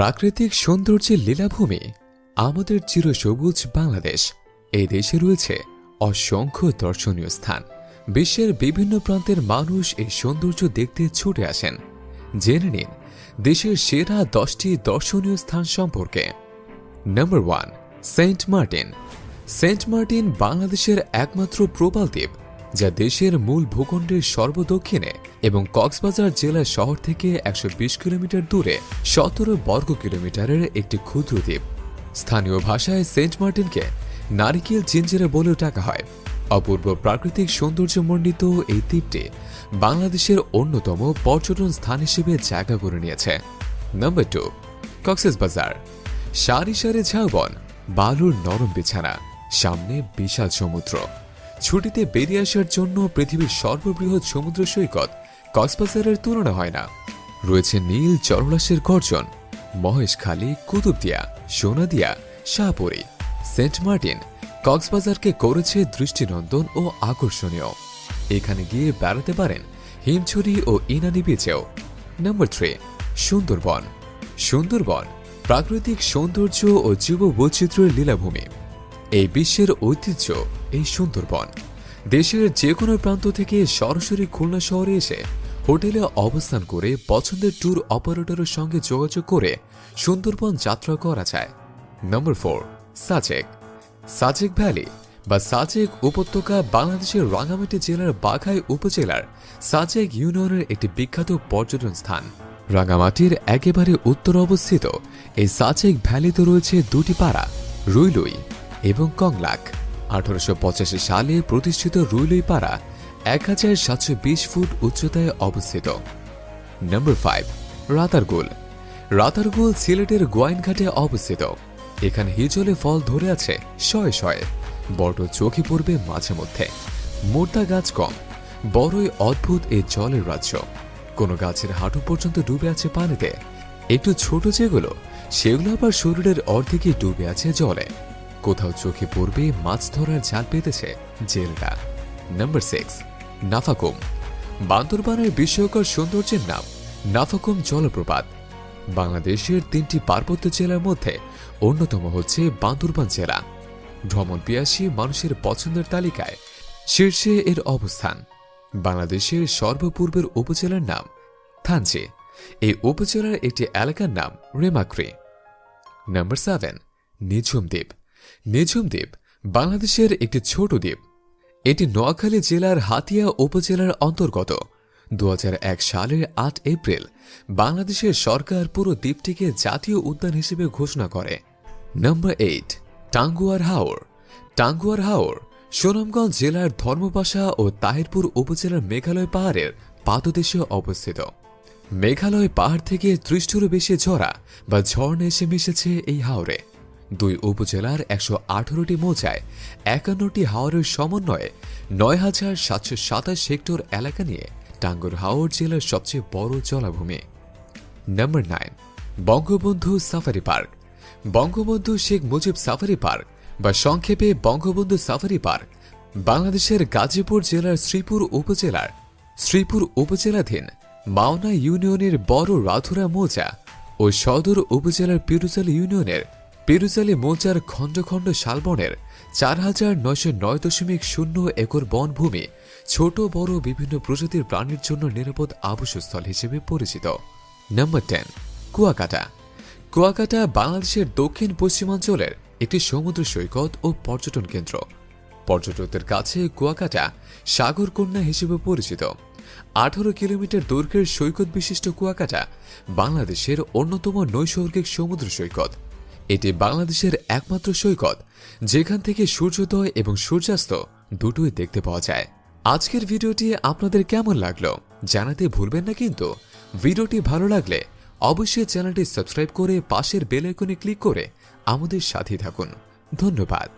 প্রাকৃতিক সৌন্দর্যের লীলাভূমি আমাদের চিরসবুজ বাংলাদেশ। এই দেশে রয়েছে অসংখ্য দর্শনীয় স্থান। বিশ্বের বিভিন্ন প্রান্তের মানুষ এই সৌন্দর্য দেখতে ছুটে আসেন। জেনে নিন দেশের সেরা দশটি দর্শনীয় স্থান সম্পর্কে। Number one, Saint Martin. Saint Martin বাংলাদেশের একমাত্র প্রবাল দ্বীপ। যা দেশের মূল ভূখণ্ডের সর্বদক্ষিণে এবং কক্সবাজার জেলা শহর থেকে একশো বিশ কিলোমিটার দূরে সতেরো বর্গ কিলোমিটারের একটি ক্ষুদ্র দ্বীপ। স্থানীয় ভাষায় সেন্ট মার্টিনকে নারিকেল জিঞ্জেরে বলেও ডাকা হয়। অপূর্ব প্রাকৃতিক সৌন্দর্যমণ্ডিত এই দ্বীপটি বাংলাদেশের অন্যতম পর্যটন স্থান হিসেবে জায়গা করে নিয়েছে। নাম্বার টু কক্সেস বাজার। সারি সারি ঝাউবন, বালুর নরম বিছানা, সামনে বিশাল সমুদ্র। ছুটিতে বেরিয়ে আসার জন্য পৃথিবীর সর্ববৃহৎ সমুদ্র সৈকত কক্সবাজারের তুলনা হয় না। রয়েছে নীল জলরাশের গর্জন মহেশখালী কুতুবদিয়া, সোনাদিয়া, শাহপুরী, সেন্ট মার্টিন, কক্সবাজারকে করেছে দৃষ্টিনন্দন ও আকর্ষণীয়। এখানে গিয়ে বেড়াতে পারেন হিমছড়ি ও ইনানি বিচেও নম্বর থ্রি, সুন্দরবন। সুন্দরবন প্রাকৃতিক সৌন্দর্য ও জীব বৈচিত্র্যের লীলাভূমি। এই বিশ্বের ঐতিহ্য, এই সুন্দরবন। দেশের যে কোনো প্রান্ত থেকে সরাসরি খুলনা শহরে এসে হোটেলে অবস্থান করে পছন্দের ট্যুর অপারেটরের সঙ্গে যোগাযোগ করে সুন্দরবন যাত্রা করা যায়। Number four Sajek. Sajek valley বা সাজেক উপত্যকা বাংলাদেশের রাঙ্গামাটি জেলার বাঘাই উপজেলার সাজেক ইউনিয়নের একটি বিখ্যাত পর্যটন স্থান। রাঙ্গামাটির একেবারে উত্তর অবস্থিত এই সাজেক ভ্যালিতে রয়েছে দুটি পাড়া, রুইলুই। এবং কংলাক। আঠারোশো পঁচাশি সালে প্রতিষ্ঠিত রুইলুই পাড়া এক হাজার সাতশো বিশ ফুট উচ্চতায় অবস্থিত। Number five Ratargul. রাতারগুল সিলেটের গোয়াইনঘাটে অবস্থিত। এখানে হিজলে ফল ধরে আছে শয়ে শয়ে। বড় চোখে পড়বে মাঝে মধ্যে। মোর্তা গাছ কম। বড়ই অদ্ভুত এই জলের রাজ্য। কোনো গাছের হাঁটু পর্যন্ত ডুবে আছে পানিতে। একটু ছোট যেগুলো, সেগুলো আবার শরীরের অর্ধেকই ডুবে আছে জলে। কোথাও চোখে পড়বে, মাছ ধরার জাল পেতেছে জেলটা। Number six Nafakum. বান্দরবানের বিস্ময়কর সৌন্দর্যের নাম, নাফাকুম জলপ্রপাত। বাংলাদেশের তিনটি পার্বত্য জেলার মধ্যে অন্যতম হচ্ছে বান্দরবান জেলা। ভ্রমণ পিয়াসী মানুষের পছন্দের তালিকায় শীর্ষে এর অবস্থান। বাংলাদেশের সর্বপূর্বের উপজেলার নাম, থানচি। এই উপজেলার একটি এলাকার নাম, রেমাক্রি। Number seven Nijhum Dwip. নিঝুম দ্বীপ বাংলাদেশের একটি ছোট দ্বীপ। এটি নোয়াখালী জেলার হাতিয়া উপজেলার অন্তর্গত। দুহাজার এক সালের আট এপ্রিল বাংলাদেশের সরকার পুরো দ্বীপটিকে জাতীয় উদ্যান হিসেবে ঘোষণা করে। Number eight, Tanguar Haor. টাঙ্গুয়ার হাওর সুনামগঞ্জ জেলার ধর্মপাশা ও তাহিরপুর উপজেলার মেঘালয় পাহাড়ের পাদদেশে অবস্থিত। মেঘালয় পাহাড় থেকে ত্রিশটিরও বেশি ঝরা বা ঝর্ণা এসে মিশেছে এই হাওরে। দুই উপজেলার একশো আঠারোটি মৌজায় একান্নটি হাওরের সমন্বয়ে নয় হাজার সাতশো সাতাশ হেক্টর এলাকা নিয়ে টাঙ্গুর হাওর জেলার সবচেয়ে বড় জলাভূমি। Number nine Bangabandhu safari park. Bangabandhu Sheikh Mujib safari park বা সংক্ষেপে বঙ্গবন্ধু সাফারি পার্ক বাংলাদেশের গাজীপুর জেলার শ্রীপুর উপজেলার শ্রীপুর উপজেলাধীন মাওনা ইউনিয়নের বড় রাধুরা মৌজা ও সদর উপজেলার পিরুজালি ইউনিয়নের পিরুজালি মৌজার খণ্ড খণ্ড শালবনের চার হাজার নয়শো নয় দশমিক শূন্য একর বনভূমি ছোট, বড় বিভিন্ন প্রজাতির প্রাণীর জন্য নিরাপদ আবাসস্থল হিসেবে পরিচিত। নম্বর টেন কুয়াকাটা। কুয়াকাটা বাংলাদেশের দক্ষিণ পশ্চিমাঞ্চলের একটি সমুদ্র সৈকত ও পর্যটন কেন্দ্র। পর্যটকদের কাছে কুয়াকাটা সাগরকন্যা হিসেবে পরিচিত। আঠারো কিলোমিটার দৈর্ঘ্যের সৈকত বিশিষ্ট কুয়াকাটা বাংলাদেশের অন্যতম নৈসর্গিক সমুদ্র সৈকত। এটি বাংলাদেশের একমাত্র সৈকত, যেখান থেকে সূর্যোদয় এবং সূর্যাস্ত দুটোই দেখতে পাওয়া যায়। আজকের ভিডিওটি আপনাদের কেমন লাগল জানাতে ভুলবেন না কিন্তু। ভিডিওটি ভালো লাগলে অবশ্যই চ্যানেলটি সাবস্ক্রাইব করে পাশের বেল আইকনে ক্লিক করে আমাদের সাথে থাকুন। ধন্যবাদ।